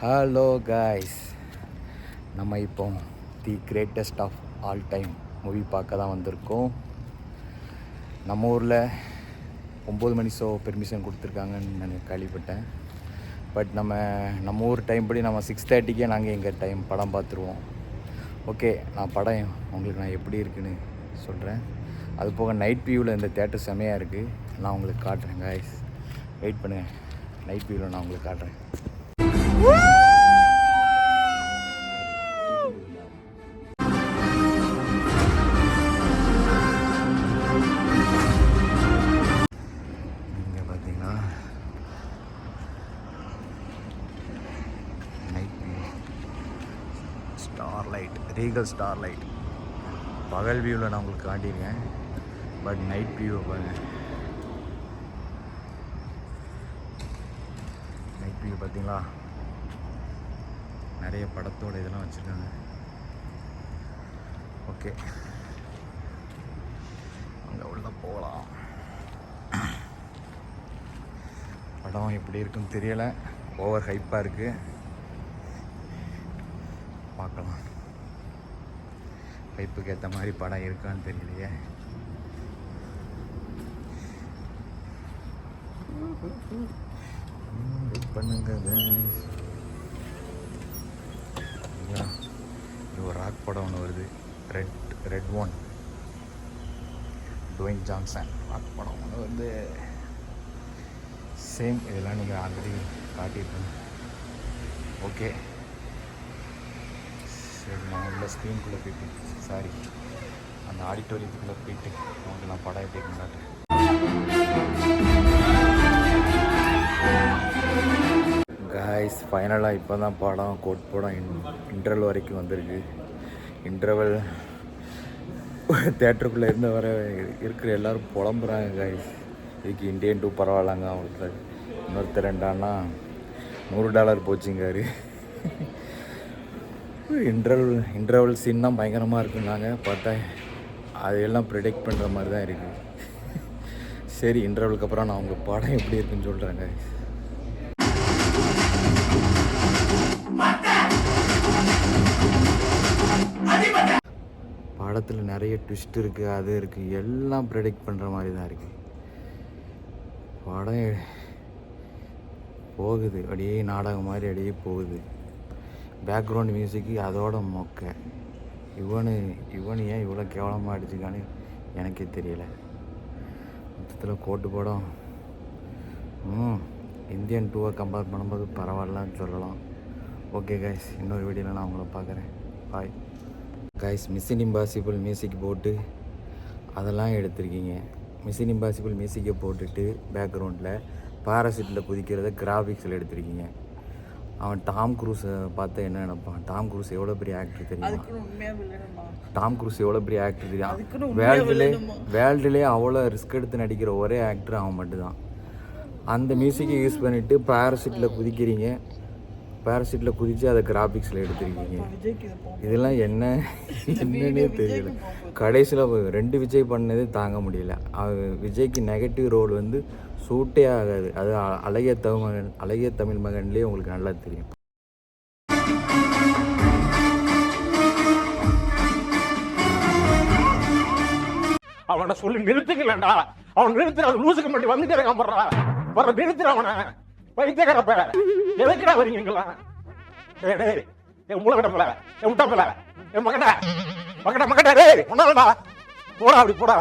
Hello guys நம்ம இப்போ the greatest of all time movie பார்க்க தான் வந்திருக்கோம். நம்ம ஊரில் ஒம்பது மணி ஷோ பெர்மிஷன் கொடுத்துருக்காங்கன்னு நான் கேள்விப்பட்டேன். பட் நம்ம நம்ம ஊர் டைம் படி நம்ம சிக்ஸ் தேர்ட்டிக்கே நாங்கள் எங்கள் டைம் படம் பார்த்துருவோம். ஓகே நான் படம் உங்களுக்கு நான் எப்படி இருக்குன்னு சொல்கிறேன் அது போக நைட் வியூவில் இந்த தேட்டர் செமையாக இருக்குது நான் உங்களுக்கு காட்டுறேன் காய்ஸ் வெயிட் பண்ணுங்கள் நைட் வியூவில் நான் உங்களுக்கு காட்டுறேன். Star light regal star light பகல் வியூவில் நான் உங்களுக்கு காட்டியிருக்கேன். பட் நைட் வியூவை பாருங்கள் நைட் வியூ பார்த்தீங்களா நிறைய படத்தோட இதெல்லாம் வச்சுருக்காங்க. ஓகே. அங்கே உள்ள போகலாம் படம் எப்படி இருக்குன்னு தெரியலை. ஓவர் ஹைப்பாக இருக்குது பார்க்கலாம். ஹைப்புக்கு ஏற்ற மாதிரி படம் இருக்கான்னு தெரியலையே. பண்ணுங்க இது படம் ஒன்று வருது. Red red one Dwayne Johnson Rock படம் ஒன்று வந்து சேம் இதெல்லாம் நீங்கள் ஆல்ரெடி காட்டியிருக்கணும் ஓகே சரி நான் உள்ள ஸ்க்ரீன்குள்ளே போயிட்டு சாரி அந்த ஆடிட்டோரியத்துக்குள்ளே போயிட்டு உங்களுக்கு நான் படம் எப்படி இருக்குன்னு காய்ஸ் ஃபைனலாக இப்போ தான் படம் கோட் படம் இன் இன்டர்வல் வரைக்கும் வந்திருக்கு. இன்டர்வல் தேட்டருக்குள்ளே இருந்த வர இருக்கிற எல்லாரும் புலம்புறாங்க கைஸ் இதுக்கு இந்தியன் டூ பரவாயில்லங்க அவங்களுக்கு. இன்னொருத்தர் ரெண்டான்னா நூறு டாலர் போச்சுங்காரு இன்டர்வல் இன்டர்வல் சீன் தான் பயங்கரமாக இருக்குன்னாங்க. பார்த்தா அதையெல்லாம் ப்ரிடிக்ட் பண்ணுற மாதிரி தான் இருக்குது சரி இன்டர்வலுக்கு அப்புறம் நான் உங்கள் படம் எப்படி இருக்குன்னு சொல்கிறேன் படத்தில் நிறைய ட்விஸ்ட் இருக்குது அது இருக்குது எல்லாம் ப்ரெடிக்ட் பண்ணுற மாதிரி தான் இருக்குது படம் போகுது அப்படியே நாடகம் மாதிரி அப்படியே போகுது. பேக்ரவுண்ட் மியூசிக்கு அதோட மொக்க. இவனு இவனு ஏன் இவ்வளோ கேவலமாக அடிச்சுக்கான்னு எனக்கே தெரியல. மொத்தத்தில் கோட்டு படம். ம் இந்தியன் டூவை கம்பேர் பண்ணும்போது பரவாயில்லன்னு சொல்லலாம். ஓகே கைஸ் இன்னொரு வீடியோவில் நான் உங்களை பார்க்குறேன். Bye guys mission impossible music போட்டு அதெல்லாம் எடுத்திருக்கீங்க. மிஷின் இம்பாசிபிள் மியூசிக்கை போட்டுட்டு பேக்ரவுண்டில் பாராசூட்டில் குதிக்கிறத கிராஃபிக்ஸில் எடுத்திருக்கீங்க. அவன் டாம் க்ரூஸை பார்த்தா என்ன நினைப்பான்? டாம் க்ரூஸ் எவ்வளோ பெரிய ஆக்டர் தெரியுமா? டாம் க்ரூஸ் எவ்வளோ பெரிய ஆக்டர் தெரியும்? வேர்ல்டுலே வில்லனுமா? வேர்ல்டுலே அவ்வளோ ரிஸ்க் எடுத்து நடிக்கிற ஒரே ஆக்டர் அவன் மட்டும்தான். அந்த மியூசிக்கை யூஸ் பண்ணிவிட்டு பாராசூட்டில் குதிக்கிறீங்க. பாராசூட்டில் குதித்து அதை கிராஃபிக்ஸில் எடுத்திருக்கீங்க. இதெல்லாம் என்ன என்னன்னே தெரியல. கடைசியில் ரெண்டு விஜய் பண்ணதே தாங்க முடியல. விஜய்க்கு நெகட்டிவ் ரோல் வந்து சூட்டே ஆகாது. அது அழகிய தமிழ் மகன் அழகிய தமிழ் மகன்லேயே உங்களுக்கு நல்லா தெரியும். அவனை சொல்லி நிறுத்துக்கலடா. அவன் நிறுத்துற அவன் லூசுக்கு மட்டும் வந்துட்டே இருக்கான் போடுறா. வர நிறுத்துற அவனை. வைத்தியக்காரப்ப எதுக்குடா வரீங்களா என் மூளை விட விடப்பல என் முட்டா முட்டப்பல என் மகடா மகடா மகடா டேய் ஒன்னாலடா போடா அப்படி போடா.